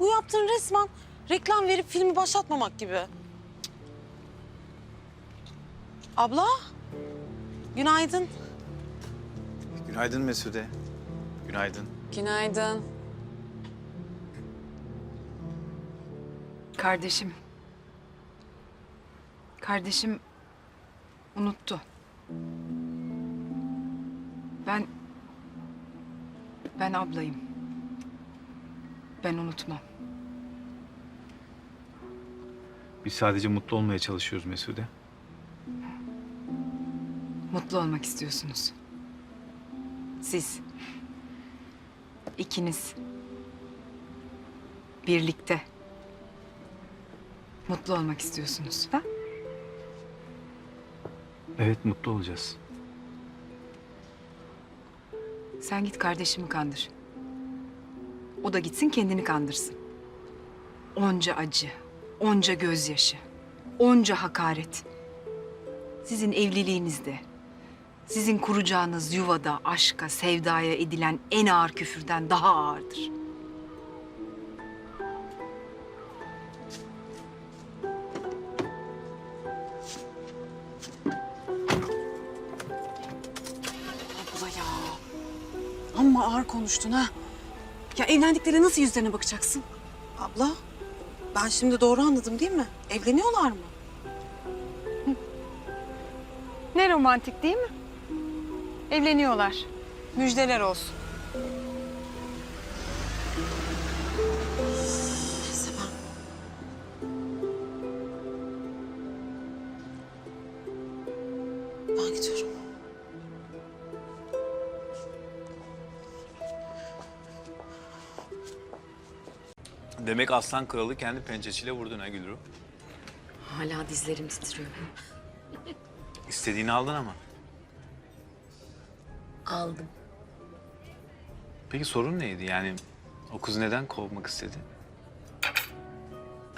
Bu yaptığın resmen reklam verip filmi başlatmamak gibi. Abla, günaydın. Günaydın Mesude. Günaydın. Günaydın. Kardeşim. Kardeşim unuttu. Ben ben ablayım. Ben unutmam. Biz sadece mutlu olmaya çalışıyoruz Mesude. Mutlu olmak istiyorsunuz. Siz. ikiniz. Birlikte. Mutlu olmak istiyorsunuz. Ha? Evet mutlu olacağız. Sen git kardeşimi kandır. O da gitsin kendini kandırsın. Onca acı, onca gözyaşı, onca hakaret. Sizin evliliğinizde, sizin kuracağınız yuvada aşka, sevdaya edilen en ağır küfürden daha ağırdır. Abla ya. Amma ağır konuştun ha. Ya evlendikleri nasıl yüzlerine bakacaksın? Abla, ben şimdi doğru anladım değil mi? Evleniyorlar mı? Ne romantik değil mi? Evleniyorlar. Müjdeler olsun. Neyse ben... Ben gidiyorum. Demek aslan kralı kendi pençesiyle vurdun ha Gülru. Hala dizlerim titriyor. İstediğini aldın ama. Aldım. Peki sorun neydi? Yani o kız neden kovmak istedi?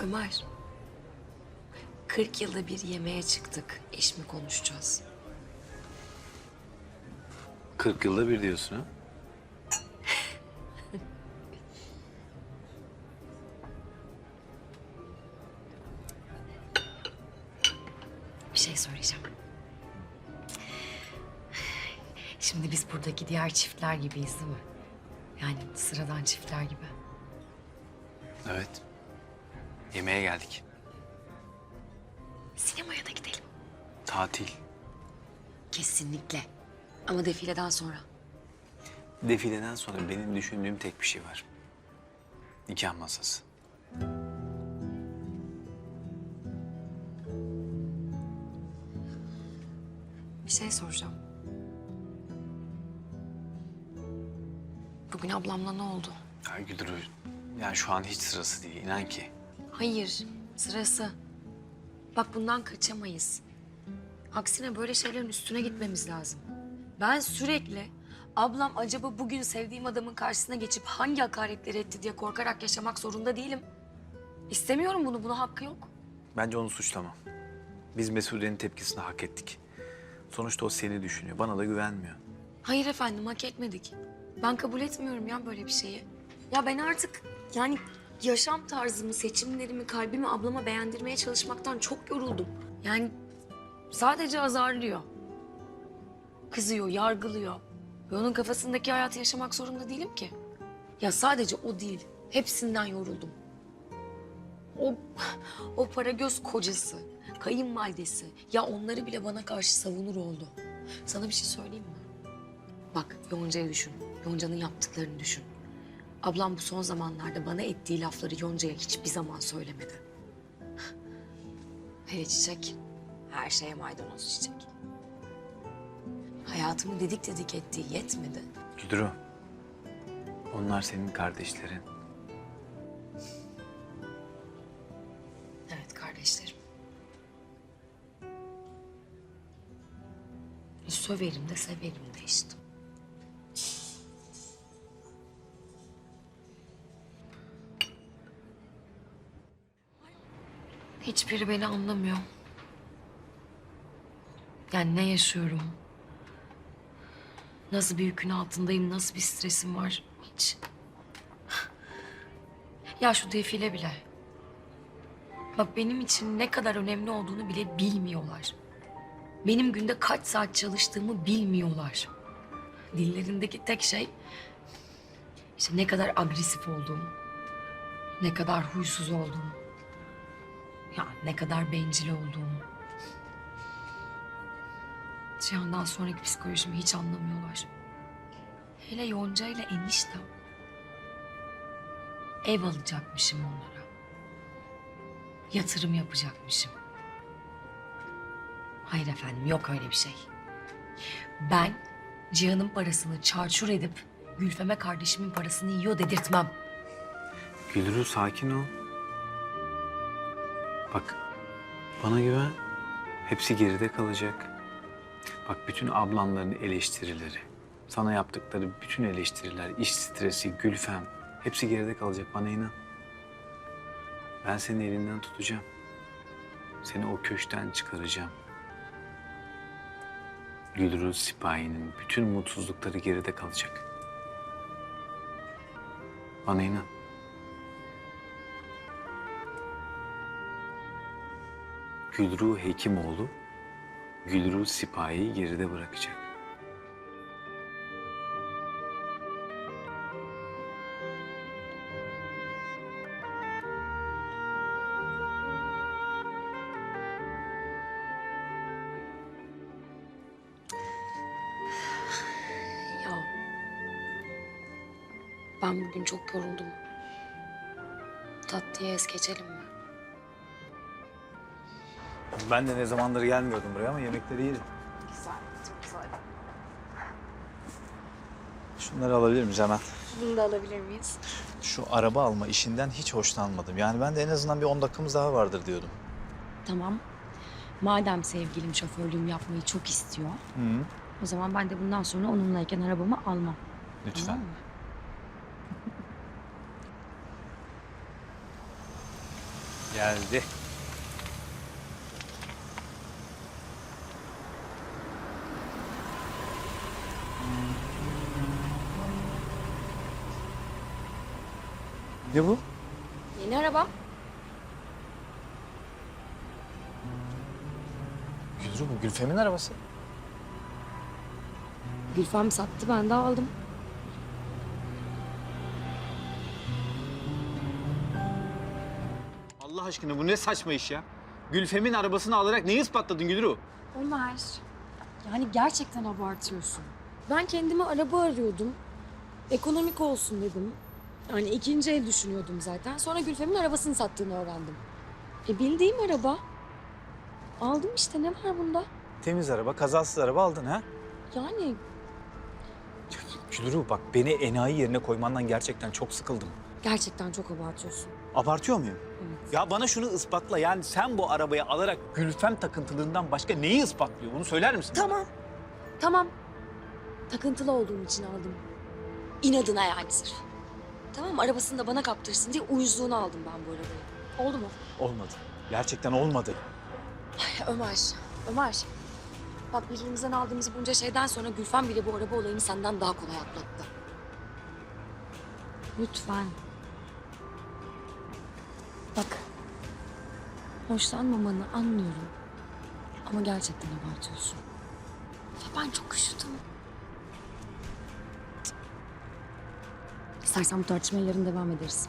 Ömer. 40 yılda bir yemeğe çıktık. İş mi konuşacağız? 40 yılda bir diyorsun ha? Bir şey söyleyeceğim. Şimdi biz buradaki diğer çiftler gibiyiz değil mi? Yani sıradan çiftler gibi. Evet. Yemeğe geldik. Sinemaya da gidelim. Tatil. Kesinlikle. Ama defileden sonra. Defileden sonra benim düşündüğüm tek bir şey var. Nikah masası. Bir şey soracağım. Bugün ablamla ne oldu? Ya Gülru, yani şu an hiç sırası değil. inan ki. Hayır, sırası. Bak bundan kaçamayız. Aksine böyle şeylerin üstüne gitmemiz lazım. Ben sürekli ablam acaba bugün sevdiğim adamın karşısına geçip hangi hakaretleri etti diye korkarak yaşamak zorunda değilim. İstemiyorum bunu, buna hakkı yok. Bence onu suçlama. Biz Mesude'nin tepkisini hak ettik. Sonuçta o seni düşünüyor. Bana da güvenmiyor. Hayır efendim, hak etmedik. Ben kabul etmiyorum ya böyle bir şeyi. Ya ben artık yani yaşam tarzımı, seçimlerimi, kalbimi ablama beğendirmeye çalışmaktan çok yoruldum. Yani sadece azarlıyor. Kızıyor, yargılıyor. Ve onun kafasındaki hayatı yaşamak zorunda değilim ki. Ya sadece o değil. Hepsinden yoruldum. O, o para göz kocası, kayınvalidesi. Ya onları bile bana karşı savunur oldu. Sana bir şey söyleyeyim mi? Bak Yonca'yı düşün. Yonca'nın yaptıklarını düşün. Ablam bu son zamanlarda bana ettiği lafları Yonca'ya hiçbir zaman söylemedi. Hele çiçek, her şeye maydanoz çiçek. Hayatımı dedik dedik ettiği yetmedi. Gülru, onlar senin kardeşlerin. Söverim de severim de işte. Hiçbiri beni anlamıyor. Yani ne yaşıyorum? Nasıl bir yükün altındayım, nasıl bir stresim var hiç. Ya şu defile bile. Bak benim için ne kadar önemli olduğunu bile bilmiyorlar. Benim günde kaç saat çalıştığımı bilmiyorlar. Dillerindeki tek şey işte ne kadar agresif olduğumu, ne kadar huysuz olduğumu, ya ne kadar bencil olduğumu. Cihan'dan sonraki psikolojimi hiç anlamıyorlar. Hele Yonca ile eniştem. Ev alacakmışım onlara. Yatırım yapacakmışım. Hayır efendim yok öyle bir şey. Ben Cihan'ın parasını çarçur edip Gülfem'e kardeşimin parasını yiyor dedirtmem. Gülru sakin ol. Bak bana güven. Hepsi geride kalacak. Bak bütün ablanların eleştirileri, sana yaptıkları bütün eleştiriler, iş stresi, Gülfem hepsi geride kalacak bana inan. Ben senin elinden tutacağım. Seni o köşten çıkaracağım. Gülru Sipahi'nin bütün mutsuzlukları geride kalacak. Bana inan. Gülru Hekimoğlu, Gülru Sipahi'yi geride bırakacak. Ben bugün çok yoruldum. Tatlıya es geçelim mi? Ben de ne zamandır gelmiyordum buraya ama yemekleri iyiydi. Güzel, çok güzel. Şunları alabilir miyiz hemen? Bunu da alabilir miyiz? Şu araba alma işinden hiç hoşlanmadım. Yani ben de en azından bir 10 dakikamız daha vardır diyordum. Tamam. Madem sevgilim şoförlüğümü yapmayı çok istiyor, Hı. o zaman ben de bundan sonra onunlayken arabamı almam. Lütfen. Tamam mı? Geldi. Ne bu? Yeni araba. Gülru bu Gülfem'in arabası. Gülfem sattı, ben de aldım. Allah aşkına bu ne saçma iş ya? Gülfem'in arabasını alarak neyi ispatladın Gülru? Ömer, yani gerçekten abartıyorsun. Ben kendime araba arıyordum. Ekonomik olsun dedim. Yani ikinci el düşünüyordum zaten. Sonra Gülfem'in arabasını sattığını öğrendim. E bildiğim araba. Aldım işte, ne var bunda? Temiz araba, kazasız araba aldın ha? Yani Gülru bak beni enayi yerine koymandan gerçekten çok sıkıldım. gerçekten çok abartıyorsun. Abartıyor muyum? Evet. Ya bana şunu ispatla yani sen bu arabayı alarak Gülfem takıntılığından başka neyi ispatlıyor? Bunu söyler misin? bana? Tamam. Tamam. Takıntılı olduğum için aldım. İnadına yani sırf. Tamam arabasını da bana kaptırsın diye uyuzluğunu aldım ben bu arabayı. Oldu mu? Olmadı. Gerçekten olmadı. Ömer, Ömer. Bak birbirimizden aldığımız bunca şeyden sonra Gülfem bile bu araba olayını senden daha kolay atlattı. Lütfen. Hoşlanmamanı anlıyorum. Ama gerçekten abartıyorsun. Ya ben çok üşüdüm. İstersen bu tartışmaya yarın devam ederiz.